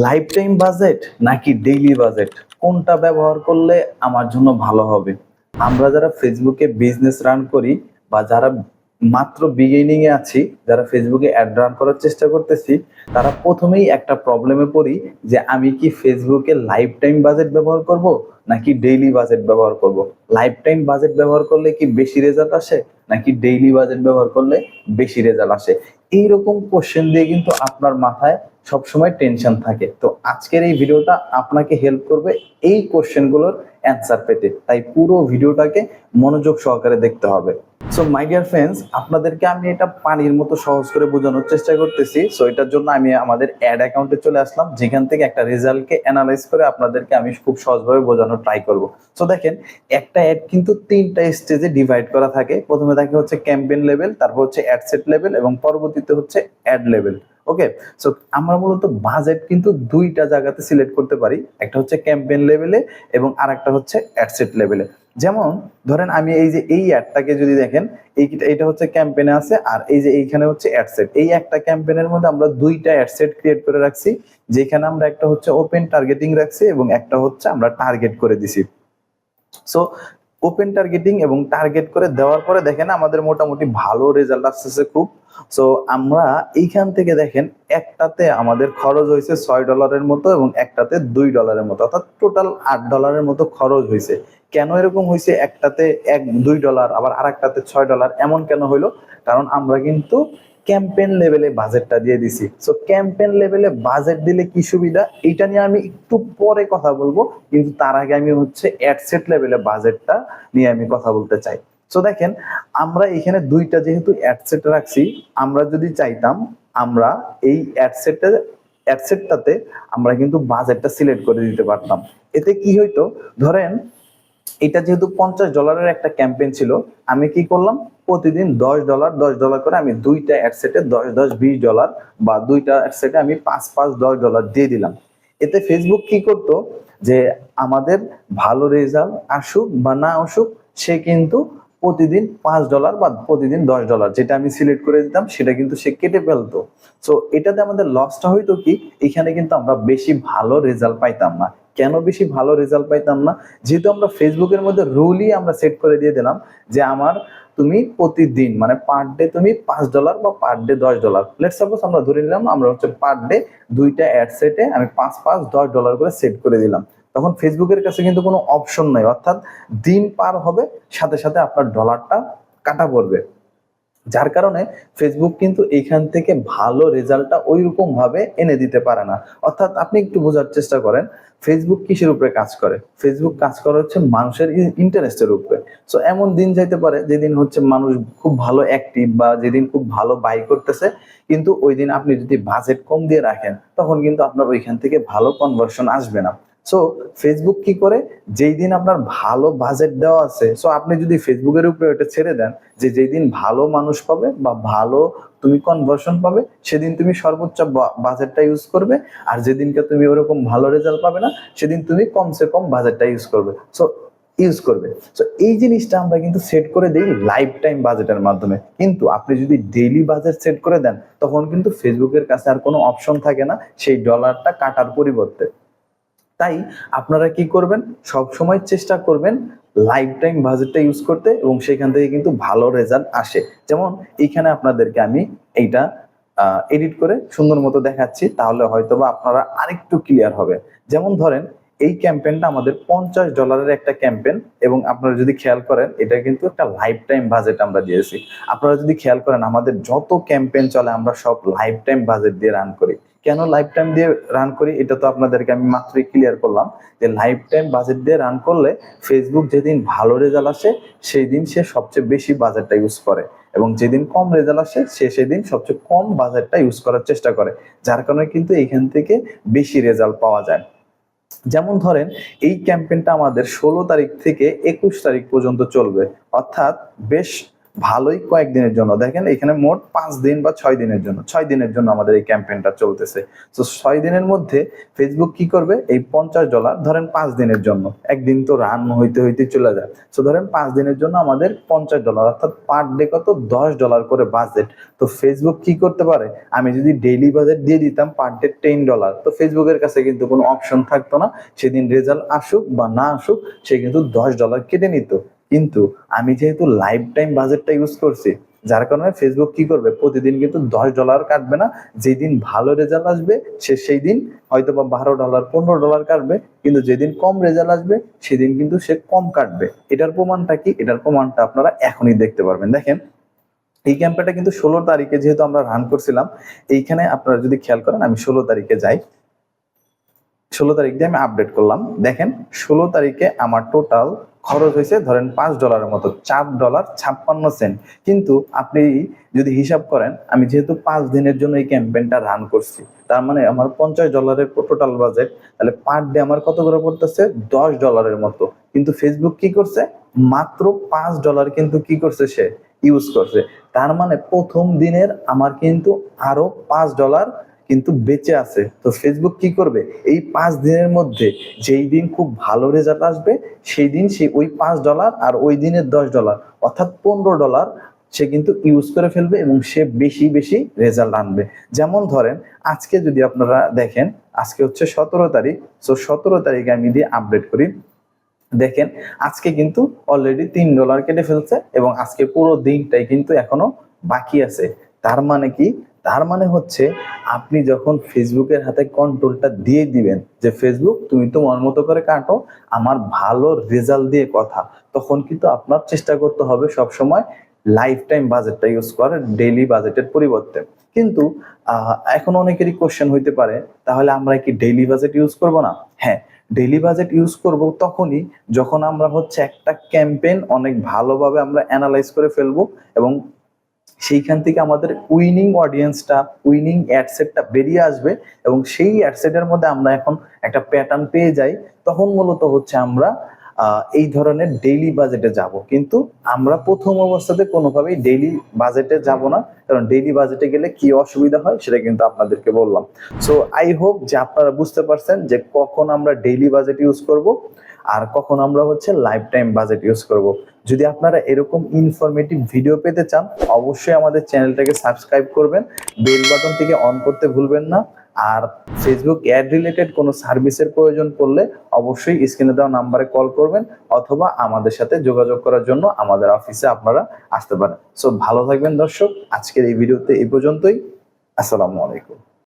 Life time budget নাকি daily budget কোনটা ব্যবহার করলে আমার জন্য ভালো হবে? আমরা যারা ফেসবুকে বিজনেস রান করি বা যারা মাত্র বিগিনিং এ আছি, যারা ফেসবুকে অ্যাড রান করার চেষ্টা করতেছি, তারা প্রথমেই একটা প্রবলেমে পড়ি যে আমি কি ফেসবুকে লাইফ টাইম বাজেট ব্যবহার করব, নাকি ডেইলি বাজেট ব্যবহার করব? লাইফ টাইম বাজেট ব্যবহার করলে কি বেশি রেজাল্ট আসে, নাকি ডেইলি বাজেট ব্যবহার করলে বেশি রেজাল্ট আসে? এইরকম কোশ্চেন দিয়ে কিন্তু আপনার মাথায় সবসময় টেনশন থাকে। তো আজকের এই ভিডিওটা আপনাকে হেল্প করবে এই কোশ্চেনগুলোর অ্যান্সার পেতে। তাই পুরো ভিডিওটাকে মনোযোগ সহকারে দেখতে হবে। সো মাই ডিয়ার ফ্রেন্ডস আপনাদেরকে আমি এটা পানির মতো সহজ করে বোঝানোর চেষ্টা করতেছি। সো এটার জন্য আমি আমাদের অ্যাড অ্যাকাউন্টে চলে আসলাম, যেখান থেকে একটা রেজাল্টকে অ্যানালাইজ করে আপনাদেরকে আমি খুব সহজভাবে বোঝানোর ট্রাই করব। সো দেখেন, একটা অ্যাড কিন্তু তিনটা স্টেজে ডিভাইড করা থাকে। প্রথমে থাকে হচ্ছে ক্যাম্পেইন লেভেল তারপর হচ্ছে অ্যাডসেট লেভেল এবং পরবর্তীতে হচ্ছে অ্যাড লেভেল ওকে সো আমরা মূলত বাজেট কিন্তু দুইটা জায়গাতে সিলেক্ট করতে পারি। একটা হচ্ছে ক্যাম্পেইন লেভেলে এবং আরেকটা হচ্ছে অ্যাডসেট লেভেলে যেমন ধরেন আমি এই যে এই অ্যাডটাকে যদি দেখেন, এই এইটা হচ্ছে ক্যাম্পেনে আছে আর এই যে এইখানে হচ্ছে অ্যাডসেট এই একটা ক্যাম্পেনের মধ্যে আমরা দুইটা অ্যাডসেট ক্রিয়েট করে রাখছি, যেখানে আমরা একটা হচ্ছে ওপেন টার্গেটিং রাখছি এবং একটা হচ্ছে আমরা টার্গেট করে দিছি। সো ওপেন টার্গেটিং এবং টার্গেট করে দেওয়ার পরে দেখেন আমাদের মোটামুটি ভালো রেজাল্ট আসতেছে খুব। সো আমরা এইখান থেকে দেখেন একটাতে আমাদের খরচ হয়েছে ছয় ডলারের মতো এবং একটাতে দুই ডলারের মতো। অর্থাৎ টোটাল আট ডলারের মতো খরচ হয়েছে। কেন এরকম হয়েছে? একটাতে এক, দুই ডলার আবার আর একটাতে ছয় ডলার এমন কেন হইল? কারণ আমরা কিন্তু ক্যাম্পেইন লেভেলে বাজেটটা দিয়ে দিছি। সো ক্যাম্পেন লেভেলে বাজেট দিলে কি সুবিধা? এটা নিয়ে আমি একটু পরে কথা বলব, কিন্তু তার আগে আমি হচ্ছে অ্যাডসেট লেভেলে বাজেটটা নিয়ে আমি কথা বলতে চাই। সো দেখেন, আমরা এখানে দুইটা যেহেতু অ্যাডসেট রাখছি, আমরা যদি চাইতাম, আমরা এই অ্যাডসেটে অ্যাডসেটটাতে আমরা কিন্তু বাজেটটা সিলেক্ট করে দিতে পারতাম। এতে কি হইতো? ধরেন, এটা যেহেতু পঞ্চাশ ডলারের একটা ক্যাম্পেইন ছিল, আমি কি করলাম? প্রতিদিন দশ ডলার দশ ডলার করে আমি দুইটা অ্যাডসেটে দশ দশ, বিশ ডলার বা দুইটা অ্যাডসেটে আমি পাঁচ পাঁচ, দশ ডলার দিয়ে দিলাম। এতে ফেসবুক কি করতো? যে আমাদের ভালো রেজাল্ট আসুক বা না আসুক, সে কিন্তু প্রতিদিন পাঁচ ডলার বা প্রতিদিন দশ ডলার যেটা আমি সিলেক্ট করে দিতাম, সেটা কিন্তু সে কেটে ফেলতো। সো এটাতে আমাদের লসটা হইতো কি? এখানে কিন্তু আমরা বেশি ভালো রেজাল্ট পাইতাম না। কেন বেশি ভালো রেজাল্ট পাইতাম না? যেহেতু আমরা ফেসবুকের মধ্যে রুলই আমরা সেট করে দিয়ে দিলাম যে আমার তুমি প্রতিদিন মানে পার ডে তুমি পাঁচ ডলার বা পার ডে দশ ডলার লেট সাপোজ আমরা ধরে নিলাম, আমরা হচ্ছে পার ডে দুইটা অ্যাড সেটে আমি পাঁচ পাঁচ, দশ ডলার করে সেট করে দিলাম। তখন ফেসবুকের কাছে কিন্তু কোনো অপশন নাই, অর্থাৎ দিন পার হবে, সাথে সাথে আপনার ডলারটা কাটা পড়বে। যার কারণে ফেসবুক কিন্তু এইখান থেকে ভালো রেজাল্টটা ওই রকম ভাবে এনে দিতে পারে না। অর্থাৎ আপনি একটু বোঝার চেষ্টা করেন ফেসবুক কিসের উপরে কাজ করে? ফেসবুক কাজ করে হচ্ছে মানুষের ইন্টারেস্টের উপরে। সো এমন দিন যাইতে পারে যেদিন হচ্ছে মানুষ খুব ভালো অ্যাক্টিভ বা যেদিন খুব ভালো বাই করতেছে, কিন্তু ওই দিন আপনি যদি বাজেট কম দিয়ে রাখেন, তখন কিন্তু আপনার ওইখান থেকে ভালো কনভার্সন আসবে না। সো ফেসবুক কি করে? যেই দিন আপনার ভালো বাজেট দেওয়া আছে সো আপনি যদি ফেসবুকের উপরে ওটা ছেড়ে দেন, যে যেই দিন ভালো মানুষ পাবে বা ভালো তুমি কনভার্সন পাবে, সেদিন তুমি সর্বোচ্চ বাজেটটা ইউজ করবে, আর যেদিনকে তুমি ওরকম ভালো রেজাল্ট পাবে না, সেদিন তুমি কমসে কম বাজেটটা ইউজ করবে। সো ইউজ করবে। সো এই জিনিসটা আমরা কিন্তু সেট করে দিই লাইফ টাইম বাজেটের মাধ্যমে। কিন্তু আপনি যদি ডেইলি বাজেট সেট করে দেন, তখন কিন্তু ফেসবুকের কাছে আর কোনো অপশন থাকে না, সেই ডলারটা কাটার পরিবর্তে। তাই আপনারা কি করবেন? সব সময় চেষ্টা করবেন লাইফ টাইম বাজেটটা ইউজ করতে এবং সেখান থেকে কিন্তু ভালো রেজাল্ট আসে। যেমন এইখানে আপনাদেরকে আমি এইটা এডিট করে সুন্দর মতো দেখাচ্ছি, তাহলে হয়তোবা আপনারা আরেকটু ক্লিয়ার হবে। যেমন ধরেন এই ক্যাম্পেইনটা আমাদের পঞ্চাশ ডলারের একটা ক্যাম্পেইন এবং আপনারা যদি খেয়াল করেন, এটা কিন্তু একটা লাইফ টাইম বাজেট আমরা দিয়েছি। আপনারা যদি খেয়াল করেন, আমাদের যত ক্যাম্পেইন চলে, আমরা সব লাইফ টাইম বাজেট দিয়ে রান করি। কেন লাইফ টাইম দিয়ে রান করি? এটা তো আপনাদেরকে আমি মাত্রই ক্লিয়ার করলাম যে লাইফ টাইম বাজেট দিয়ে রান করলে ফেসবুক যেদিন ভালো রেজাল্ট আসে সেই দিন সে সবচেয়ে বেশি বাজেটটা ইউজ করে এবং যেদিন কম রেজাল্ট আসে, সে সেদিন সবচেয়ে কম বাজেটটা ইউজ করার চেষ্টা করে। যার কারণে কিন্তু এইখান থেকে বেশি রেজাল্ট পাওয়া যায়। যেমন ধরেন এই ক্যাম্পেইনটা আমাদের ষোলো তারিখ থেকে একুশ তারিখ পর্যন্ত চলবে। অর্থাৎ বেশ ভালোই কয়েকদিনের জন্য। দেখেন এখানে মোট পাঁচ দিন বা ছয় দিনের জন্য। ছয় দিনের জন্য আমাদের এই ক্যাম্পেইনটা চলতেছে। তো ছয় দিনের মধ্যে ফেসবুক কি করবে? এই পঞ্চাশ ডলার ধরেন পাঁচ দিনের জন্য। একদিন তো রান হইতে হইতে চলে যায়। তো ধরেন পাঁচ দিনের জন্য আমাদের পঞ্চাশ ডলার, অর্থাৎ পার ডে কত? দশ ডলার করে বাজেট তো ফেসবুক কি করতে পারে? আমি যদি ডেইলি বাজেট দিয়ে দিতাম পার ডে টেন ডলার। তো ফেসবুকের কাছে কিন্তু কোনো অপশন থাকতো না। সেদিন রেজাল্ট আসুক বা না আসুক, সে কিন্তু দশ ডলার কেটে নিত। কিন্তু আমি যেহেতু লাইফ টাইম বাজেটটা ইউজ করছি, যার কারণে ফেসবুক কি করবে? প্রতিদিন কিন্তু দশ ডলার কাটবে না। যেদিন ভালো রেজাল্ট আসবে, সে সেই দিন হয়তো বা বারো ডলার পনেরো ডলার কাটবে। কিন্তু যেদিন কম রেজাল্ট আসবে, সেদিন কিন্তু সে কম কাটবে। এটার প্রমাণটা কি? এটার প্রমাণটা আপনারা এখনই দেখতে পারবেন। দেখেন, এই ক্যাম্পেটা কিন্তু ষোলো তারিখে যেহেতু আমরা রান করছিলাম, এইখানে আপনারা যদি খেয়াল করেন, আমি ষোলো তারিখে যাই। ষোলো তারিখ দিয়ে আমি আপডেট করলাম। দেখেন, ষোলো তারিখে আমার টোটাল খরচ হয়েছে ধরেন পাঁচ ডলারের মতো, চার ডলার ছাপ্পান্ন সেন্ট কিন্তু আপনি যদি হিসাব করেন, আমি যেহেতু পাঁচ দিনের জন্য এই ক্যাম্পেইনটা রান করছি, তার মানে আমার পঞ্চাশ ডলারের টোটাল বাজেট তাহলে পার ডে আমার কত করে পড়তেছে? দশ ডলারের মতো। কিন্তু ফেসবুক কি করছে? মাত্র পাঁচ ডলার কিন্তু কি করছে সে? ইউজ করছে। তার মানে প্রথম দিনের আমার কিন্তু আরও পাঁচ ডলার কিন্তু বেঁচে আছে। তো ফেসবুক কি করবে? এই পাঁচ দিনের মধ্যে যেই দিন খুব ভালো রেজাল্ট আসবে, সেই দিন সে ওই পাঁচ ডলার আর ওই দিনের দশ ডলার অর্থাৎ পনেরো ডলার সে কিন্তু ইউজ করে ফেলবে এবং সে বেশি বেশি রেজাল্ট আনবে। যেমন ধরেন, আজকে যদি আপনারা দেখেন, আজকে হচ্ছে সতেরো তারিখ সো সতেরো তারিখে আমি দিয়ে আপডেট করি। দেখেন, আজকে কিন্তু অলরেডি তিন ডলার কেটে ফেলছে এবং আজকে পুরো দিনটাই কিন্তু এখনও বাকি আছে। তার মানে কি? তার মানে হচ্ছে আপনি যখন ফেসবুকের হাতে কন্ট্রোলটা দিয়ে দিবেন যে, ফেসবুক, তুমি তো মন মতো করে কাটো, আমার ভালো রেজাল্ট দিয়ে কথা। তখন কিন্তু আপনার চেষ্টা করতে হবে সব সময় লাইফ টাইম বাজেটটা ইউজ করার ডেইলি বাজেটের পরিবর্তে। কিন্তু এখন অনেকেরই কোশ্চেন হইতে পারে, তাহলে আমরা কি ডেইলি বাজেট ইউজ করব না? হ্যাঁ ডেইলি বাজেট ইউজ করব তখনই যখন আমরা হচ্ছে একটা ক্যাম্পেইন অনেক ভালোভাবে আমরা অ্যানালাইজ করে ফেলব এবং সেইখান থেকে আমাদের উইনিং অডিয়েন্সটা উইনিং অ্যাডসেটটা বেরিয়ে আসবে এবং সেই অ্যাডসেটের মধ্যে আমরা এখন একটা প্যাটার্ন পেয়ে যাই। তখন মূলত হচ্ছে আমরা এই ধরনের ডেইলি বাজেটে যাব। কিন্তু আমরা প্রথম অবস্থাতে কোনোভাবেই ডেইলি বাজেটে যাব না। কারণ ডেইলি বাজেটে গেলে কি অসুবিধা হয় সেটা কিন্তু আপনাদেরকে বললাম। সো আই হোপ যে আপনারা বুঝতে পারছেন যে কখন আমরা ডেইলি বাজেট ইউজ করব আর কখন আমরা হচ্ছে লাইফ টাইম বাজেট ইউজ করব। যদি আপনারা এরকম ইনফরমেটিভ ভিডিও পেতে চান, অবশ্যই আমাদের চ্যানেলটাকে সাবস্ক্রাইব করবেন। বেল বাটন থেকে অন করতে ভুলবেন না। আর ফেসবুক অ্যাড রিলেটেড কোনো সার্ভিসের প্রয়োজন পড়লে অবশ্যই স্ক্রিনে দেওয়া নাম্বারে কল করবেন অথবা আমাদের সাথে যোগাযোগ করার জন্য আমাদের অফিসে আপনারা আসতে পারেন। সো ভালো থাকবেন দর্শক, আজকের এই ভিডিওতে এই পর্যন্তই। আসসালামু আলাইকুম।